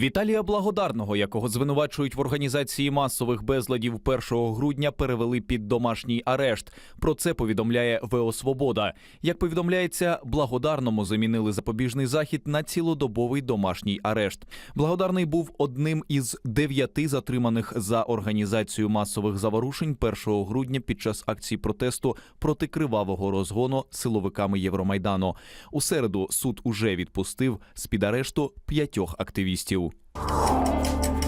Віталія Благодарного, якого звинувачують в організації масових безладів 1 грудня, перевели під домашній арешт. Про це повідомляє ВО Свобода. Як повідомляється, благодарному замінили запобіжний захід на цілодобовий домашній арешт. Благодарний був одним із дев'яти затриманих за організацію масових заворушень 1 грудня під час акції протесту проти кривавого розгону силовиками Євромайдану. У середу суд уже відпустив з під арешту п'ятьох активістів. うん。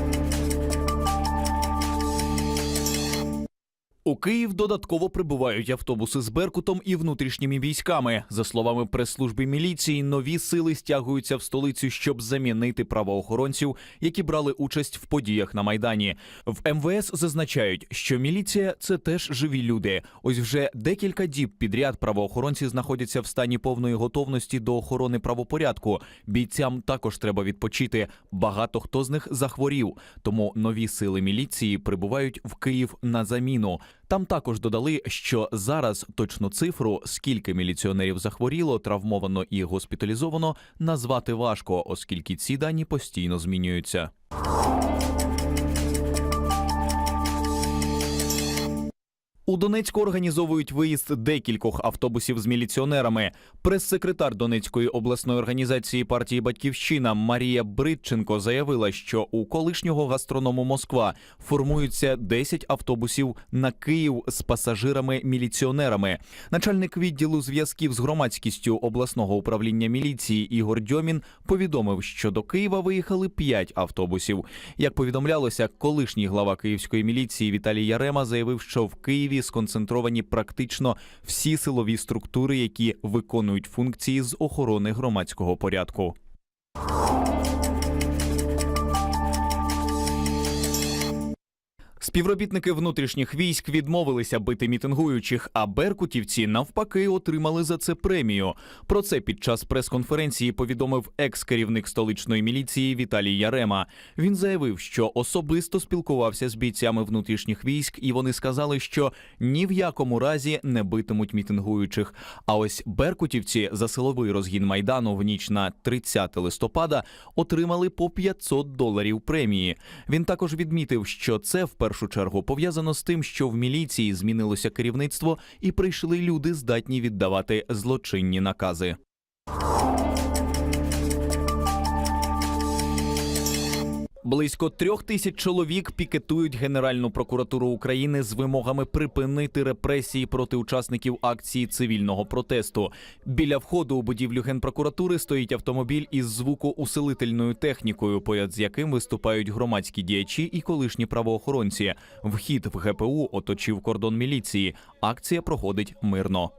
У Київ додатково прибувають автобуси з Беркутом і внутрішніми військами. За словами прес-служби міліції, нові сили стягуються в столицю, щоб замінити правоохоронців, які брали участь в подіях на майдані. В МВС зазначають, що міліція це теж живі люди. Ось вже декілька діб підряд правоохоронці знаходяться в стані повної готовності до охорони правопорядку. Бійцям також треба відпочити. Багато хто з них захворів, тому нові сили міліції прибувають в Київ на заміну. Там також додали, що зараз точну цифру, скільки міліціонерів захворіло, травмовано і госпіталізовано, назвати важко, оскільки ці дані постійно змінюються. У Донецьку організовують виїзд декількох автобусів з міліціонерами. Прес-секретар Донецької обласної організації партії Батьківщина Марія Бритченко заявила, що у колишнього гастроному Москва формуються 10 автобусів на Київ з пасажирами-міліціонерами. Начальник відділу зв'язків з громадськістю обласного управління міліції Ігор Дьомін повідомив, що до Києва виїхали 5 автобусів. Як повідомлялося, колишній глава київської міліції Віталій Ярема заявив, що в Києві сконцентровані практично всі силові структури, які виконують функції з охорони громадського порядку. Співробітники внутрішніх військ відмовилися бити мітингуючих, а беркутівці навпаки отримали за це премію. Про це під час прес-конференції повідомив екс-керівник столичної міліції Віталій Ярема. Він заявив, що особисто спілкувався з бійцями внутрішніх військ, і вони сказали, що ні в якому разі не битимуть мітингуючих. А ось беркутівці за силовий розгін майдану в ніч на 30 листопада отримали по 500 доларів премії. Він також відмітив, що це в першу чергу пов'язано з тим, що в міліції змінилося керівництво і прийшли люди, здатні віддавати злочинні накази. Близько трьох тисяч чоловік пікетують Генеральну прокуратуру України з вимогами припинити репресії проти учасників акції цивільного протесту. Біля входу у будівлю генпрокуратури стоїть автомобіль із звукоусилительною технікою, поряд з яким виступають громадські діячі і колишні правоохоронці. Вхід в ГПУ оточив кордон міліції. Акція проходить мирно.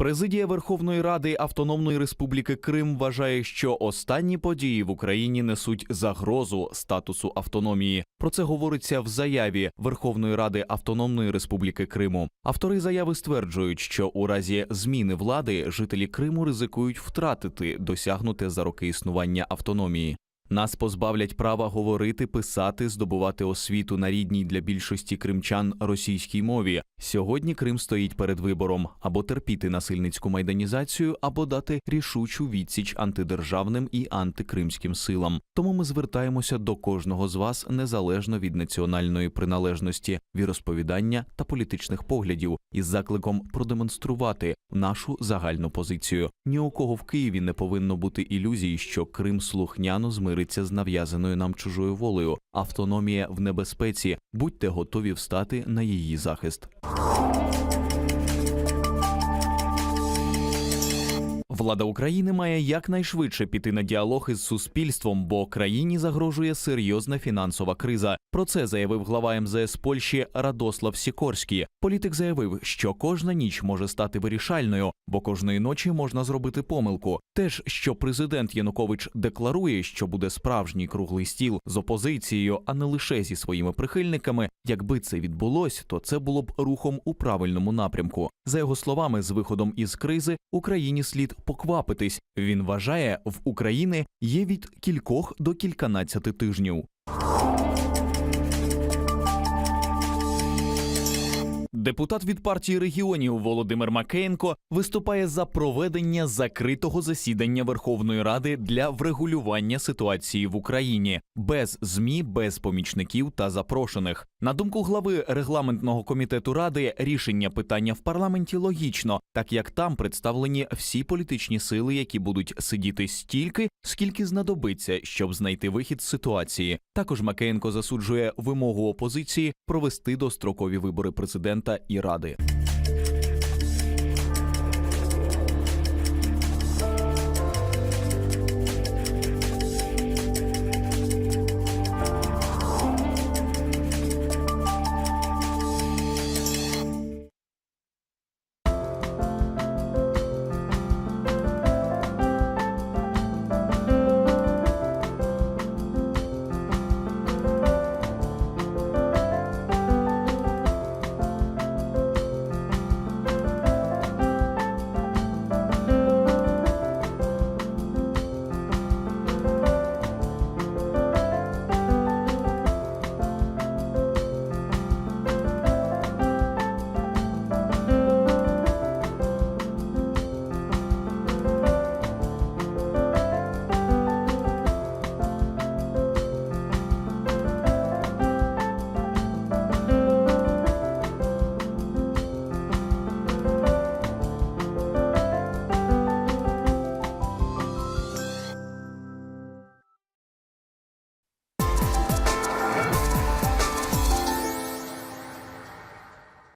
Президія Верховної Ради Автономної Республіки Крим вважає, що останні події в Україні несуть загрозу статусу автономії. Про це говориться в заяві Верховної Ради Автономної Республіки Криму. Автори заяви стверджують, що у разі зміни влади жителі Криму ризикують втратити досягнуте за роки існування автономії. Нас позбавлять права говорити, писати, здобувати освіту на рідній для більшості кримчан російській мові. Сьогодні Крим стоїть перед вибором або терпіти насильницьку майданізацію, або дати рішучу відсіч антидержавним і антикримським силам. Тому ми звертаємося до кожного з вас незалежно від національної приналежності, віросповідання та політичних поглядів, із закликом продемонструвати нашу загальну позицію. Ні у кого в Києві не повинно бути ілюзії, що Крим слухняно змириться з нав'язаною нам чужою волею. Автономія в небезпеці. Будьте готові встати на її захист. Влада України має якнайшвидше піти на діалог із суспільством, бо країні загрожує серйозна фінансова криза. Про це заявив глава МЗС Польщі Радослав Сікорський. Політик заявив, що кожна ніч може стати вирішальною, бо кожної ночі можна зробити помилку. Теж що президент Янукович декларує, що буде справжній круглий стіл з опозицією, а не лише зі своїми прихильниками. Якби це відбулось, то це було б рухом у правильному напрямку. За його словами, з виходом із кризи Україні слід поквапитись. Він вважає, в Україні є від кількох до кільканадцяти тижнів. Депутат від партії регіонів Володимир Макеєнко виступає за проведення закритого засідання Верховної Ради для врегулювання ситуації в Україні без змі, без помічників та запрошених. На думку глави регламентного комітету ради, рішення питання в парламенті логічно, так як там представлені всі політичні сили, які будуть сидіти стільки, скільки знадобиться, щоб знайти вихід з ситуації. Також Макеєнко засуджує вимогу опозиції провести дострокові вибори президента і ради.